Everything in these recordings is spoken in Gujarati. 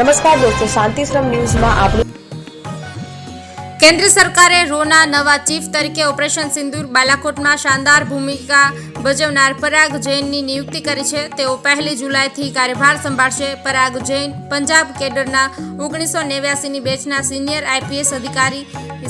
નમસ્કાર દોસ્તો શાંતિશ્રમ ન્યૂઝમાં આપણું કેન્દ્ર સરકારે રોના નવા ચીફ તરીકે ઓપરેશન સિંદૂર, બાલાકોટમાં શાનદાર ભૂમિકા ભજવનાર પરાગ જૈનની નિયુક્તિ કરી છે. તેઓ પહેલી જુલાઈથી કાર્યભાર સંભાળશે. પરાગ જૈન પંજાબ કેડરના ઓગણીસો નેવ્યાસીની બેચના સિનિયર આઈપીએસ અધિકારી,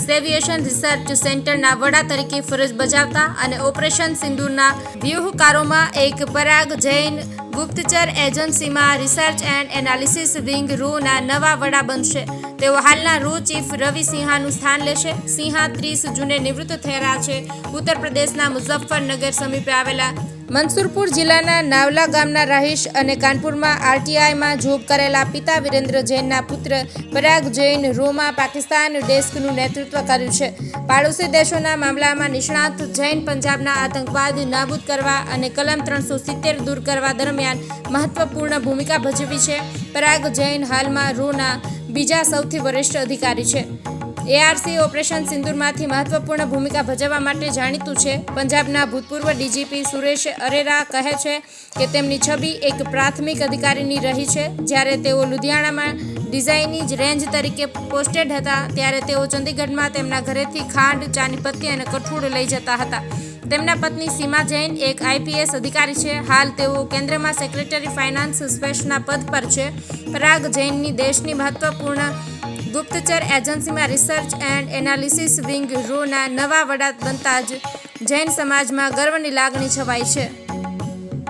સેવિએશન રિસર્ચ સેન્ટરના વડા તરીકે ફરજ બજાવતા અને ઓપરેશન સિંદૂરના વ્યૂહકારોમાં એક પરાગ જૈન ગુપ્તચર એજન્સીમાં રિસર્ચ એન્ડ એનાલિસિસ વિંગ રૂના નવા વડા બનશે. તેઓ હાલના રૂ ચીફ રવિ સિંહાનું સ્થાન લેશે. સિંહા ત્રીસ જૂને નિવૃત્ત થયેલા છે. ઉત્તર પ્રદેશના મુઝફ્ફરનગર સમીપે આવેલા મનસુરપુર જિલ્લાના નાવલા ગામના રહીશ અને કાનપુરમાં આરટીઆઈમાં જોબ કરેલા પિતા વિરેન્દ્ર જૈનના પુત્ર પરાગ જૈન રોમાં પાકિસ્તાન ડેસ્કનું નેતૃત્વ કર્યું છે. પાડોશી દેશોના મામલામાં નિષ્ણાત જૈન પંજાબના આતંકવાદ નાબૂદ કરવા અને કલમ ત્રણસો સિત્તેર દૂર કરવા દરમિયાન મહત્વપૂર્ણ ભૂમિકા ભજવી છે. પરાગ જૈન હાલમાં રોના બીજા સૌથી વરિષ્ઠ અધિકારી છે. એઆરસી ઓપરેશન સિંદૂરમાંથી મહત્વપૂર્ણ ભૂમિકા ભજવવા માટે જાણીતું છે. પંજાબના ભૂતપૂર્વ ડીજીપી સુરેશ અરેરા કહે છે કે તેમની છબી એક પ્રાથમિક અધિકારીની રહી છે. જ્યારે તેઓ લુધિયાણામાં ડિઝાઇની રેન્જ તરીકે પોસ્ટેડ હતા, ત્યારે તેઓ ચંદીગઢમાં તેમના ઘરેથી ખાંડ, ચાની પત્તી અને કઠોળ લઈ જતા હતા. તેમના પત્ની સીમા જૈન એક આઈપીએસ અધિકારી છે. હાલ તેઓ કેન્દ્રમાં સેક્રેટરી ફાઇનાન્સ સ્પેશના પદ પર છે. પરાગ જૈનની દેશની મહત્વપૂર્ણ ગુપ્તચર એજન્સીમાં રિસર્ચ એન્ડ એનાલિસિસ વિંગ રોના નવા વડા બનતા જ જૈન સમાજમાં ગર્વની લાગણી છવાઈ છે.